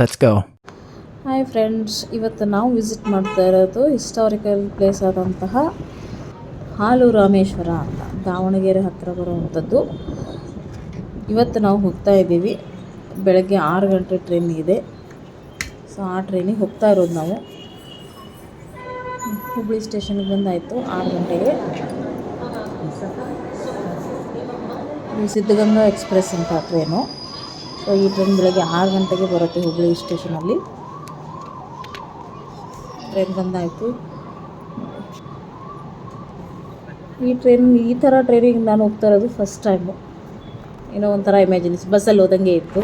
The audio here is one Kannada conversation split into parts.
Let's ಗೋ ಹಾಯ್ ಫ್ರೆಂಡ್ಸ್ ಇವತ್ತು ನಾವು ವಿಸಿಟ್ ಮಾಡ್ತಾ ಇರೋದು ಹಿಸ್ಟಾರಿಕಲ್ ಪ್ಲೇಸ್ ಆದಂತಹ ಹಾಲು ರಾಮೇಶ್ವರ ಅಂತ, ದಾವಣಗೆರೆ ಹತ್ತಿರ ಬರುವಂಥದ್ದು. ಇವತ್ತು ನಾವು ಹೋಗ್ತಾ ಇದ್ದೀವಿ. ಬೆಳಗ್ಗೆ ಆರು ಗಂಟೆ ಟ್ರೈನ್ ಇದೆ. ಸೊ ಆ ಟ್ರೈನಿಗೆ ಹೋಗ್ತಾ ಇರೋದು ನಾವು. ಹುಬ್ಳಿ ಸ್ಟೇಷನ್ಗೆ ಬಂದಾಯಿತು ಆರು ಗಂಟೆಗೆ. ಸಿದ್ಧಗಂಗಾ ಎಕ್ಸ್ಪ್ರೆಸ್ ಅಂತ ಟ್ರೈನು ಸೊ ಈ ಟ್ರೈನ್ ಬೆಳಗ್ಗೆ ಆರು ಗಂಟೆಗೆ ಬರುತ್ತೆ ಹುಬ್ಬಳ್ಳಿ ಸ್ಟೇಷನಲ್ಲಿ ಟ್ರೈನ್ ಬಂದಾಯಿತು. ಈ ಟ್ರೈನ್ ಈ ಥರ ಟ್ರೈನಿಗೆ ನಾನು ಹೋಗ್ತಾ ಇರೋದು ಫಸ್ಟ್ ಟೈಮು ಏನೋ ಒಂಥರ ಇಮ್ಯಾಜಿನ್ಸ್ ಬಸ್ಸಲ್ಲಿ ಹೋದಂಗೆ ಇತ್ತು.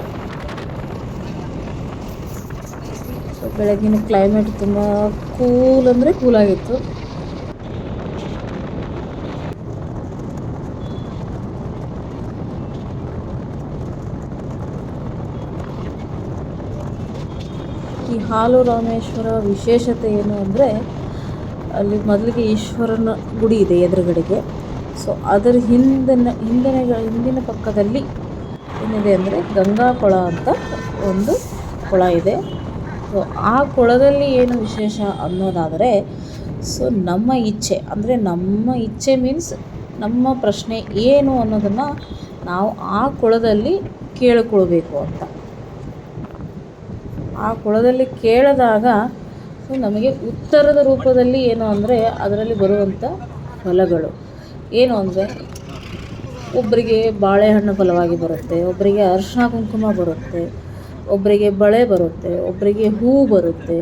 ಬೆಳಗಿನ ಕ್ಲೈಮೇಟ್ ತುಂಬ ಕೂಲ್ ಅಂದರೆ ಕೂಲಾಗಿತ್ತು ಈ ಹಾಲು ರಾಮೇಶ್ವರ ವಿಶೇಷತೆ ಏನು ಅಂದರೆ, ಅಲ್ಲಿ ಮೊದಲಿಗೆ ಈಶ್ವರನ ಗುಡಿ ಇದೆ ಎದುರುಗಡೆಗೆ. ಸೊ ಅದರ ಹಿಂದಿನ ಹಿಂದಿನ ಹಿಂದಿನ ಪಕ್ಕದಲ್ಲಿ ಏನಿದೆ ಅಂದರೆ ಗಂಗಾ ಕೊಳ ಅಂತ ಒಂದು ಕೊಳ ಇದೆ. ಸೊ ಆ ಕೊಳದಲ್ಲಿ ಏನು ವಿಶೇಷ ಅನ್ನೋದಾದರೆ ಸೊ ನಮ್ಮ ಇಚ್ಛೆ, ಅಂದರೆ ನಮ್ಮ ಇಚ್ಛೆ ಮೀನ್ಸ್ ನಮ್ಮ ಪ್ರಶ್ನೆ ಏನು ಅನ್ನೋದನ್ನು ನಾವು ಆ ಕೊಳದಲ್ಲಿ ಕೇಳಿಕೊಳ್ಬೇಕು ಅಂತ. ಆ ಕೊಳದಲ್ಲಿ ಕೇಳಿದಾಗ ಸೊ ನಮಗೆ ಉತ್ತರದ ರೂಪದಲ್ಲಿ ಏನು ಅಂದರೆ ಅದರಲ್ಲಿ ಬರುವಂಥ ಫಲಗಳು. ಏನು ಅಂದರೆ ಒಬ್ಬರಿಗೆ ಬಾಳೆಹಣ್ಣು ಫಲವಾಗಿ ಬರುತ್ತೆ ಒಬ್ಬರಿಗೆ ಅರಿಶಿನ ಕುಂಕುಮ ಬರುತ್ತೆ ಒಬ್ಬರಿಗೆ ಬಳೆ ಬರುತ್ತೆ ಒಬ್ಬರಿಗೆ ಹೂ ಬರುತ್ತೆ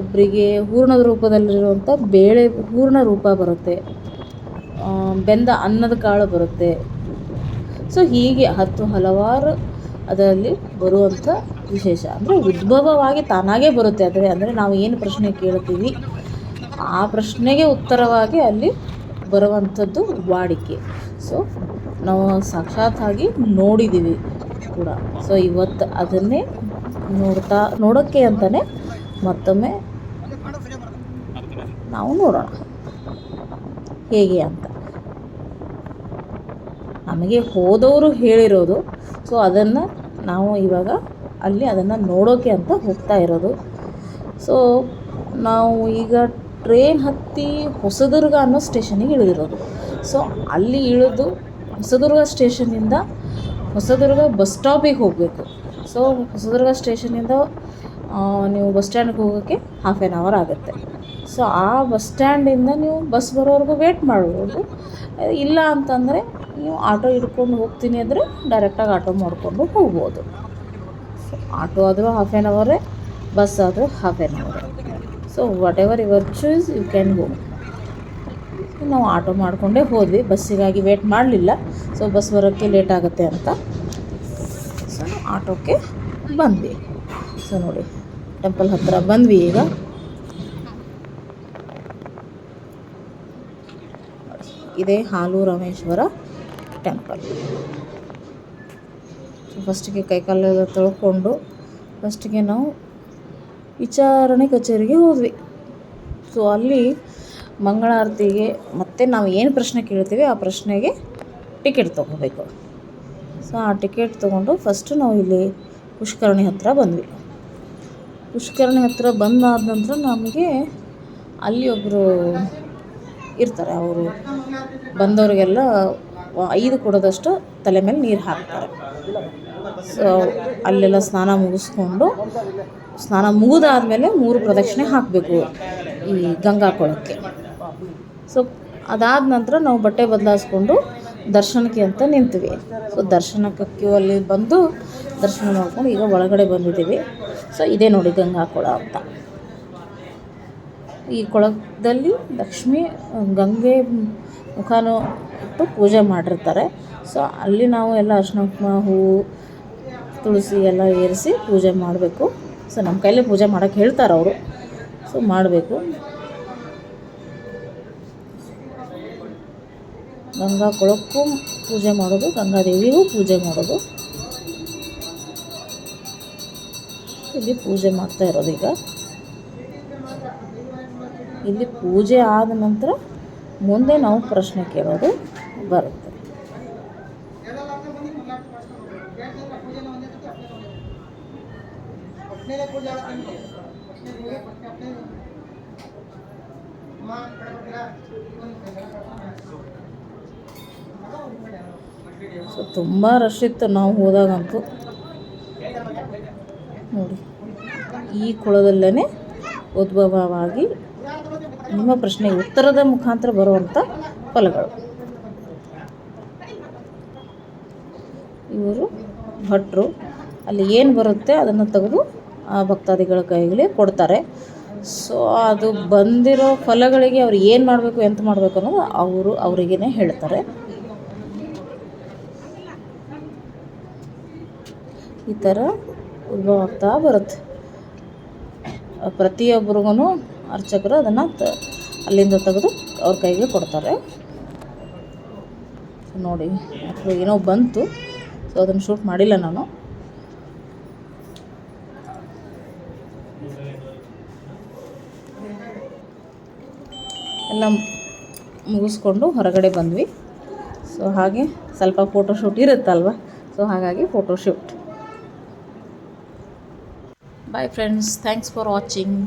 ಒಬ್ಬರಿಗೆ ಹೂರ್ಣದ ರೂಪದಲ್ಲಿರುವಂಥ ಬೇಳೆ, ಹೂರ್ಣ ರೂಪ ಬರುತ್ತೆ ಬೆಂದ ಅನ್ನದ ಕಾಳು ಬರುತ್ತೆ. ಸೊ ಹೀಗೆ ಹತ್ತು ಹಲವಾರು ಅದರಲ್ಲಿ ಬರುವಂಥ ವಿಶೇಷ. ಅಂದರೆ ಉದ್ಭವವಾಗಿ ತಾನಾಗೇ ಬರುತ್ತೆ ಆದರೆ, ಅಂದರೆ ನಾವು ಏನು ಪ್ರಶ್ನೆ ಕೇಳ್ತೀವಿ, ಆ ಪ್ರಶ್ನೆಗೆ ಉತ್ತರವಾಗಿ ಅಲ್ಲಿ ಬರುವಂಥದ್ದು ವಾಡಿಕೆ. ಸೊ ನಾವು ಸಾಕ್ಷಾತ್ತಾಗಿ ನೋಡಿದ್ದೀವಿ ಕೂಡ. ಸೊ ಇವತ್ತು ಅದನ್ನೇ ನೋಡ್ತಾ, ನೋಡೋಕ್ಕೆ ಅಂತಲೇ ಮತ್ತೊಮ್ಮೆ ನಾವು ನೋಡೋಣ. ಹೇಗೆ ಅಂತ. ನಮಗೆ ಹೋದವರು ಹೇಳಿರೋದು. ಸೊ ಅದನ್ನು ನಾವು ಇವಾಗ ಅಲ್ಲಿ ಅದನ್ನು ನೋಡೋಕೆ ಅಂತ ಹೋಗ್ತಾ ಇರೋದು. ಸೊ ನಾವು ಈಗ ಟ್ರೈನ್ ಹತ್ತಿ ಹೊಸದುರ್ಗ ಅನ್ನೋ ಸ್ಟೇಷನಿಗೆ ಇಳಿದಿರೋದು. ಸೊ ಅಲ್ಲಿ ಇಳಿದು ಹೊಸದುರ್ಗ ಸ್ಟೇಷನಿಂದ ಹೊಸದುರ್ಗ ಬಸ್ ಸ್ಟಾಪಿಗೆ ಹೋಗಬೇಕು. ಸೊ ಹೊಸದುರ್ಗ ಸ್ಟೇಷನಿಂದ ನೀವು ಬಸ್ ಸ್ಟ್ಯಾಂಡ್ಗೆ ಹೋಗೋಕ್ಕೆ ಹಾಫ್ ಆ್ಯನ್ ಅವರ್ ಆಗುತ್ತೆ. ಸೊ ಆ ಬಸ್ ಸ್ಟ್ಯಾಂಡಿಂದ ನೀವು ಬಸ್ ಬರೋವರೆಗೂ ವೇಟ್ ಮಾಡ್ಬೋದು. ಇಲ್ಲ ಅಂತಂದರೆ ನೀವು ಆಟೋ ಹಿಡ್ಕೊಂಡು ಹೋಗ್ತೀನಿ ಅಂದರೆ ಡೈರೆಕ್ಟಾಗಿ ಆಟೋ ಮಾಡಿಕೊಂಡು ಹೋಗ್ಬೋದು. ಸೊ ಆಟೋ ಆದರೂ ಹಾಫ್ ಆ್ಯನ್ ಅವರೇ ಬಸ್ ಆದರೂ half an hour so whatever your choose you can go ನಾವು ಆಟೋ ಮಾಡಿಕೊಂಡೇ ಹೋದ್ವಿ, ಬಸ್ಸಿಗಾಗಿ ವೇಟ್ ಮಾಡಲಿಲ್ಲ. ಸೊ ಬಸ್ ಬರೋಕ್ಕೆ ಲೇಟ್ ಆಗುತ್ತೆ ಅಂತ. ಸೊ ಆಟೋಕ್ಕೆ ಬಂದ್ವಿ. ಸೊ ನೋಡಿ ಟೆಂಪಲ್ ಹತ್ತಿರ ಬಂದ್ವಿ ಈಗ. ಇದೇ ಹಾಲು ರಾಮೇಶ್ವರ. ಟೆಂಪಲ್ ಫಸ್ಟಿಗೆ ಕೈಕಾಲೆಲ್ಲ ತೊಳ್ಕೊಂಡು ಫಸ್ಟಿಗೆ ನಾವು ವಿಚಾರಣೆ ಕಚೇರಿಗೆ ಹೋದ್ವಿ. ಸೊ ಅಲ್ಲಿ ಮಂಗಳಾರತಿಗೆ ಮತ್ತೆ ನಾವು ಏನು ಪ್ರಶ್ನೆ ಕೇಳ್ತೀವಿ, ಆ ಪ್ರಶ್ನೆಗೆ ಟಿಕೆಟ್ ತೊಗೋಬೇಕು. ಸೊ ಆ ಟಿಕೆಟ್ ತೊಗೊಂಡು ಫಸ್ಟು ನಾವು ಇಲ್ಲಿ ಪುಷ್ಕರಣಿ ಹತ್ತಿರ ಬಂದ್ವಿ. ಪುಷ್ಕರಣಿ ಹತ್ತಿರ ಬಂದಾದ ನಂತರ ನಮಗೆ ಅಲ್ಲಿ ಒಬ್ಬರು ಇರ್ತಾರೆ, ಅವರು ಬಂದವರಿಗೆಲ್ಲ ಐದು ಕೊಡೋದಷ್ಟು ತಲೆ ಮೇಲೆ ನೀರು ಹಾಕ್ತಾರೆ. ಸೊ ಅಲ್ಲೆಲ್ಲ ಸ್ನಾನ ಮುಗಿಸ್ಕೊಂಡು, ಸ್ನಾನ ಮುಗಿದಾದ್ಮೇಲೆ ಮೂರು ಪ್ರದಕ್ಷಿಣೆ ಹಾಕಬೇಕು ಈ ಗಂಗಾ ಕೊಳಕ್ಕೆ. ಸೊ ಅದಾದ ನಂತರ ನಾವು ಬಟ್ಟೆ ಬದಲಾಯಿಸ್ಕೊಂಡು ದರ್ಶನಕ್ಕೆ ಅಂತ ನಿಂತೀವಿ. ಸೊ ದರ್ಶನಕ್ಕೆ ಕ್ಯೂ ಅಲ್ಲಿ ಬಂದು ದರ್ಶನ ಮಾಡ್ಕೊಂಡು ಈಗ ಒಳಗಡೆ ಬಂದಿದ್ದೀವಿ. ಸೊ ಇದೇ ನೋಡಿ ಗಂಗಾ ಕೊಳ ಅಂತ. ಈ ಕೊಳದಲ್ಲಿ ಲಕ್ಷ್ಮಿ ಗಂಗೆ ಮುಖಾನು ಇಟ್ಟು ಪೂಜೆ ಮಾಡಿರ್ತಾರೆ. ಸೊ, ಅಲ್ಲಿ ನಾವು ಎಲ್ಲ ಅರ್ಶಿನ ಹೂವು, ತುಳಸಿ ಎಲ್ಲ ಏರಿಸಿ ಪೂಜೆ ಮಾಡಬೇಕು. ಸೊ, ನಮ್ಮ ಕೈಲೇ ಪೂಜೆ ಮಾಡೋಕ್ಕೆ ಹೇಳ್ತಾರೆ ಅವರು. ಸೊ, ಮಾಡಬೇಕು. ಗಂಗಾ ಕೊಳಕ್ಕೂ ಪೂಜೆ ಮಾಡೋದು ಗಂಗಾದೇವಿಗೂ ಪೂಜೆ ಮಾಡೋದು. ಇಲ್ಲಿ ಪೂಜೆ ಮಾಡ್ತಾ ಇರೋದು ಈಗ. ಇಲ್ಲಿ ಪೂಜೆ ಆದ ನಂತರ ಮುಂದೆ ನಾವು ಪ್ರಶ್ನೆ ಕೇಳೋದು ಬರುತ್ತೆ. ಸೊ ತುಂಬ ರಶ್ ಇತ್ತು ನಾವು ಹೋದಾಗಂತೂ. ನೋಡಿ, ಈ ಕುಳದಲ್ಲೇ ಉದ್ಭವವಾಗಿ ನಿಮ್ಮ ಪ್ರಶ್ನೆ ಉತ್ತರದ ಮುಖಾಂತರ ಬರುವಂಥ ಫಲಗಳು. ಇವರು ಭಟ್ರು. ಅಲ್ಲಿ ಏನು ಬರುತ್ತೆ ಅದನ್ನು ತೆಗೆದು ಆ ಭಕ್ತಾದಿಗಳ ಕೈಗೆ ಕೊಡ್ತಾರೆ. ಸೊ ಅದು ಬಂದಿರೋ ಫಲಗಳಿಗೆ ಅವ್ರು ಏನು ಮಾಡಬೇಕು, ಎಂತ ಮಾಡಬೇಕು ಅನ್ನೋದು ಅವರು ಅವರಿಗೇ ಹೇಳ್ತಾರೆ. ಈ ಥರ ಉದ್ಭವ ಆಗ್ತಾ ಬರುತ್ತೆ. ಪ್ರತಿಯೊಬ್ಬರಿಗೂ ಅರ್ಚಕರು ಅದನ್ನು ತ ಅಲ್ಲಿಂದ ತೆಗೆದು ಅವ್ರ ಕೈಗೆ ಕೊಡ್ತಾರೆ. ನೋಡಿ ಏನೋ ಬಂತು. ಸೊ ಅದನ್ನು ಶೂಟ್ ಮಾಡಿಲ್ಲ ನಾನು. ಎಲ್ಲ ಮುಗಿಸ್ಕೊಂಡು ಹೊರಗಡೆ ಬಂದ್ವಿ. ಸೊ ಹಾಗೆ ಸ್ವಲ್ಪ ಫೋಟೋಶೂಟ್ ಇರುತ್ತಲ್ವ? ಸೊ ಹಾಗಾಗಿ photoshoot bye friends thanks for watching